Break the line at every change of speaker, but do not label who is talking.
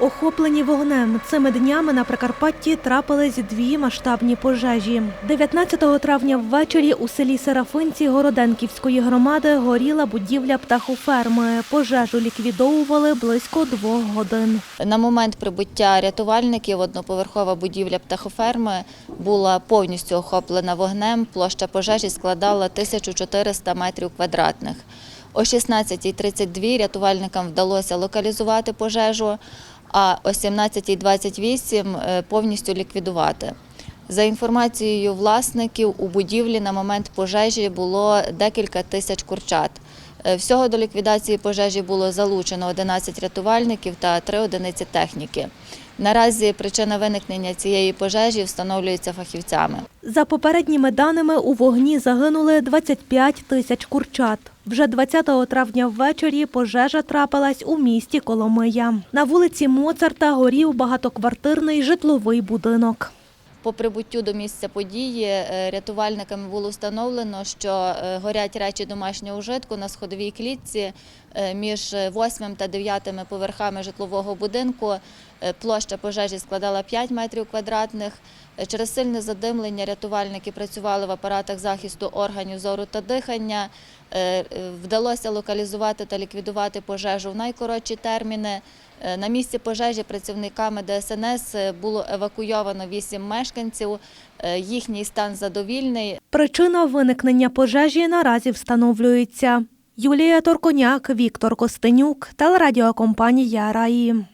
Охоплені вогнем цими днями на Прикарпатті трапились дві масштабні пожежі. 19 травня ввечері у селі Серафинці Городенківської громади горіла будівля птахоферми. Пожежу ліквідовували близько двох годин.
На момент прибуття рятувальників одноповерхова будівля птахоферми була повністю охоплена вогнем. Площа пожежі складала 1400 метрів квадратних. О 16.32 рятувальникам вдалося локалізувати пожежу, а о 17.28 е, повністю ліквідувати. За інформацією власників, у будівлі на момент пожежі було декілька тисяч курчат. Е, Всього до ліквідації пожежі було залучено 11 рятувальників та 3 одиниці техніки. Наразі причина виникнення цієї пожежі встановлюється фахівцями.
За попередніми даними, у вогні загинули 25 тисяч курчат. Вже 20 травня ввечері пожежа трапилась у місті Коломия. На вулиці Моцарта горів багатоквартирний житловий будинок.
По прибуттю до місця події е, рятувальниками було встановлено, що е, горять речі домашнього ужитку на сходовій клітці е, між 8 та 9 поверхами житлового будинку. Площа пожежі складала 5 метрів квадратних. Через сильне задимлення рятувальники працювали в апаратах захисту органів зору та дихання. Вдалося локалізувати та ліквідувати пожежу в найкоротші терміни. Е, На місці пожежі працівниками ДСНС е, було евакуйовано 8 мешканців. Е, Їхній стан задовільний.
Причина виникнення пожежі наразі встановлюється. Юлія Торконяк, Віктор Костенюк, телерадіокомпанія Раї.